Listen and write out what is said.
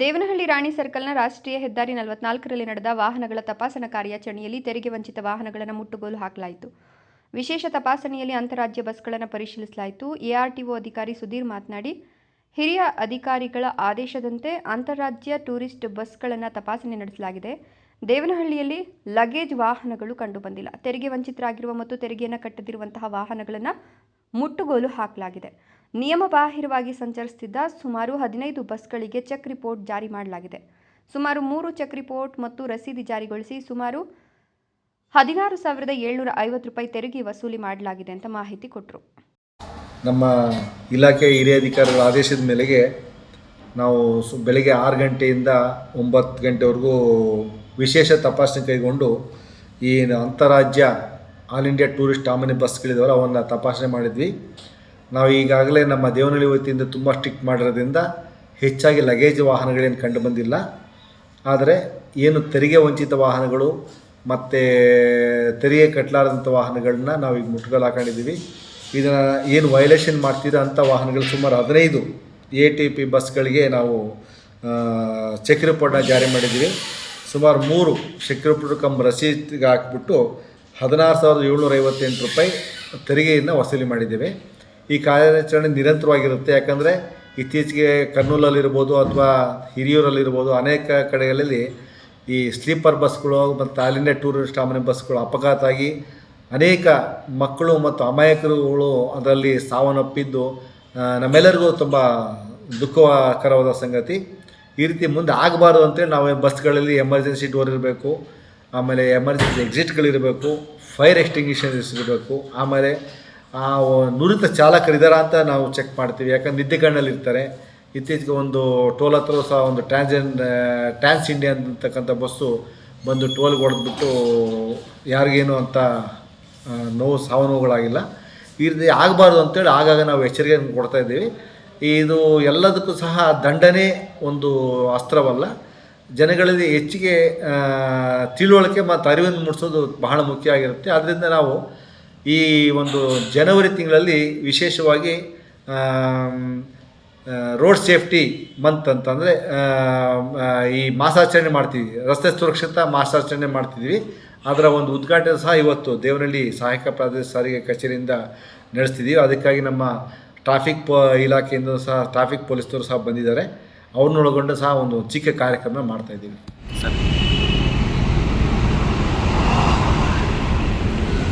ದೇವನಹಳ್ಳಿ ರಾಣಿ ಸರ್ಕಲ್ನ ರಾಷ್ಟ್ರೀಯ ಹೆದ್ದಾರಿ ನಲವತ್ನಾಲ್ಕರಲ್ಲಿ ನಡೆದ ವಾಹನಗಳ ತಪಾಸಣಾ ಕಾರ್ಯಾಚರಣೆಯಲ್ಲಿ ತೆರಿಗೆ ವಂಚಿತ ವಾಹನಗಳನ್ನು ಮುಟ್ಟುಗೋಲು ಹಾಕಲಾಯಿತು. ವಿಶೇಷ ತಪಾಸಣೆಯಲ್ಲಿ ಅಂತಾರಾಜ್ಯ ಬಸ್ಗಳನ್ನು ಪರಿಶೀಲಿಸಲಾಯಿತು. ಎಆರ್ಟಿಒ ಅಧಿಕಾರಿ ಸುಧೀರ್ ಮಾತನಾಡಿ, ಹಿರಿಯ ಅಧಿಕಾರಿಗಳ ಆದೇಶದಂತೆ ಅಂತಾರಾಜ್ಯ ಟೂರಿಸ್ಟ್ ಬಸ್ಗಳನ್ನು ತಪಾಸಣೆ ನಡೆಸಲಾಗಿದೆ. ದೇವನಹಳ್ಳಿಯಲ್ಲಿ ಲಗೇಜ್ ವಾಹನಗಳು ಕಂಡುಬಂದಿಲ್ಲ. ತೆರಿಗೆ ವಂಚಿತರಾಗಿರುವ ಮತ್ತು ತೆರಿಗೆಯನ್ನು ಕಟ್ಟದಿರುವಂತಹ ವಾಹನಗಳನ್ನು ಮುಟ್ಟುಗೋಲು ಹಾಕಲಾಗಿದೆ. ನಿಯಮ ಬಾಹಿರವಾಗಿ ಸಂಚರಿಸುತ್ತಿದ್ದ ಸುಮಾರು ಹದಿನೈದು ಬಸ್ಗಳಿಗೆ ಚೆಕ್ ರಿಪೋರ್ಟ್ ಜಾರಿ ಮಾಡಲಾಗಿದೆ. ಸುಮಾರು ಮೂರು ಚೆಕ್ ರಿಪೋರ್ಟ್ ಮತ್ತು ರಸೀದಿ ಜಾರಿಗೊಳಿಸಿ ಸುಮಾರು ಹದಿನಾರು ಸಾವಿರದ ಏಳ್ನೂರ ಐವತ್ತು ರೂಪಾಯಿ ತೆರಿಗೆ ವಸೂಲಿ ಮಾಡಲಾಗಿದೆ ಅಂತ ಮಾಹಿತಿ ಕೊಟ್ಟರು ನಮ್ಮ ಇಲಾಖೆ ಹಿರಿಯ ಅಧಿಕಾರಿಗಳ ಆದೇಶದ ಮೇರೆಗೆ ನಾವು ಸು, ಬೆಳಗ್ಗೆ ಆರು ಗಂಟೆಯಿಂದ ಒಂಬತ್ತು ಗಂಟೆವರೆಗೂ ವಿಶೇಷ ತಪಾಸಣೆ ಕೈಗೊಂಡು ಈ ಅಂತಾರಾಜ್ಯ ಆಲ್ ಇಂಡಿಯಾ ಟೂರಿಸ್ಟ್ ಆಮನಿ ಬಸ್ಗಳಿದಾವಲ್ಲ ಅವನ್ನು ತಪಾಸಣೆ ಮಾಡಿದ್ವಿ. ನಾವು ಈಗಾಗಲೇ ನಮ್ಮ ದೇವನಹಳ್ಳಿ ವತಿಯಿಂದ ತುಂಬ ಸ್ಟ್ರಿಕ್ಟ್ ಮಾಡಿರೋದ್ರಿಂದ ಹೆಚ್ಚಾಗಿ ಲಗೇಜ್ ವಾಹನಗಳೇನು ಕಂಡು ಬಂದಿಲ್ಲ. ಆದರೆ ಏನು ತೆರಿಗೆ ವಂಚಿತ ವಾಹನಗಳು ಮತ್ತು ತೆರಿಗೆ ಕಟ್ಟಲಾರದಂಥ ವಾಹನಗಳನ್ನ ನಾವು ಈಗ ಮುಟ್ಗೋಲು ಹಾಕೊಂಡಿದ್ದೀವಿ. ಇದನ್ನು ಏನು ವೈಲೇಷನ್ ಮಾಡ್ತಿರೋ ಅಂಥ ವಾಹನಗಳು ಸುಮಾರು ಹದಿನೈದು ಎ ಟಿ ಪಿ ಬಸ್ಗಳಿಗೆ ನಾವು ಚೆಕ್ ರಿಪೋರ್ಟ್ನ ಜಾರಿ ಮಾಡಿದ್ದೀವಿ. ಸುಮಾರು ಮೂರು ಚೆಕ್ ರಿಪೋರ್ಟ್ ಕಮ್ ರಸೀದಿಗೆ ಹಾಕ್ಬಿಟ್ಟು ಹದಿನಾರು ಸಾವಿರದ ಏಳ್ನೂರ ಐವತ್ತೆಂಟು ರೂಪಾಯಿ ತೆರಿಗೆಯನ್ನು ವಸೂಲಿ ಮಾಡಿದ್ದೇವೆ. ಈ ಕಾರ್ಯಾಚರಣೆ ನಿರಂತರವಾಗಿರುತ್ತೆ. ಯಾಕಂದರೆ ಇತ್ತೀಚೆಗೆ ಕರ್ನೂಲಲ್ಲಿರ್ಬೋದು ಅಥವಾ ಹಿರಿಯೂರಲ್ಲಿರ್ಬೋದು ಅನೇಕ ಕಡೆಗಳಲ್ಲಿ ಈ ಸ್ಲೀಪರ್ ಬಸ್ಗಳು ಮತ್ತು ಇಂಡಿಯಾ ಟೂರಿಸ್ಟ್ ಆಮನೆ ಬಸ್ಗಳು ಅಪಘಾತ ಆಗಿ ಅನೇಕ ಮಕ್ಕಳು ಮತ್ತು ಅಮಾಯಕರುಗಳು ಅದರಲ್ಲಿ ಸಾವನ್ನಪ್ಪಿದ್ದು ನಮ್ಮೆಲ್ಲರಿಗೂ ತುಂಬ ದುಃಖಕರವಾದ ಸಂಗತಿ. ಈ ರೀತಿ ಮುಂದೆ ಆಗಬಾರ್ದು ಅಂತೇಳಿ ನಾವು ಬಸ್ಗಳಲ್ಲಿ ಎಮರ್ಜೆನ್ಸಿ ಡೋರ್ ಇರಬೇಕು. ಆಮೇಲೆ ಎಮರ್ಜೆನ್ಸಿ ಎಕ್ಸಿಟ್ಗಳಿರಬೇಕು ಫೈರ್ ಎಕ್ಸ್ಟಿಂಗ್ವಿಷರ್ಸ್ ಇರಬೇಕು, ಆಮೇಲೆ ಆ ನುರಿತ ಚಾಲಕರಿದ್ದಾರಾ ಅಂತ ನಾವು ಚೆಕ್ ಮಾಡ್ತೀವಿ. ಯಾಕಂದ್ರೆ ನಿದ್ದೆಗಣ್ಣಲ್ಲಿ ಇರ್ತಾರೆ. ಇತ್ತೀಚೆಗೆ ಒಂದು ಟೋಲ್ ಹತ್ರ ಸಹ ಒಂದು ಟ್ರಾನ್ಸ್ಜೆನ್ ಟ್ರಾನ್ಸ್ ಇಂಡಿಯಾ ಅಂತಕ್ಕಂಥ ಬಸ್ಸು ಬಂದು ಟೋಲ್ಗೆ ಹೊಡೆದ್ಬಿಟ್ಟು ಯಾರಿಗೇನು ಅಂತ ನೋವು, ಸಾವು ನೋವುಗಳಾಗಿಲ್ಲ. ಈ ರೀತಿ ಆಗಬಾರ್ದು ಅಂತೇಳಿ ಆಗಾಗ ನಾವು ಎಚ್ಚರಿಕೆಯನ್ನು ಕೊಡ್ತಾ ಇದ್ದೀವಿ. ಇದು ಎಲ್ಲದಕ್ಕೂ ಸಹ ದಂಡನೆ ಒಂದು ಅಸ್ತ್ರವಲ್ಲ. ಜನಗಳಲ್ಲಿ ಹೆಚ್ಚಿಗೆ ತಿಳುವಳಿಕೆ ಮತ್ತು ಅರಿವನ್ನು ಮೂಡಿಸೋದು ಬಹಳ ಮುಖ್ಯ ಆಗಿರುತ್ತೆ. ಆದ್ದರಿಂದ ನಾವು ಈ ಒಂದು ಜನವರಿ ತಿಂಗಳಲ್ಲಿ ವಿಶೇಷವಾಗಿ ರೋಡ್ ಸೇಫ್ಟಿ ಮಂತ್ ಅಂತಂದರೆ ಈ ಮಾಸಾಚರಣೆ ಮಾಡ್ತೀವಿ. ರಸ್ತೆ ಸುರಕ್ಷತಾ ಮಾಸಾಚರಣೆ ಮಾಡ್ತಿದ್ವಿ ಅದರ ಒಂದು ಉದ್ಘಾಟನೆ ಸಹ ಇವತ್ತು ದೇವನಹಳ್ಳಿ ಸಹಾಯಕ ಪ್ರಾದೇಶಿಕ ಸಾರಿಗೆ ಕಚೇರಿಯಿಂದ ನಡೆಸ್ತಿದ್ದೀವಿ. ಅದಕ್ಕಾಗಿ ನಮ್ಮ ಟ್ರಾಫಿಕ್ ಪ, ಇಲಾಖೆಯಿಂದ ಸಹ, ಟ್ರಾಫಿಕ್ ಪೊಲೀಸ್ನವರು ಸಹ ಬಂದಿದ್ದಾರೆ. ಅವ್ರನ್ನೊಳಗೊಂಡು ಸಹ ಒಂದು ಚಿಕ್ಕ ಕಾರ್ಯಕ್ರಮ ಮಾಡ್ತಾಯಿದ್ದೀವಿ ಸರ್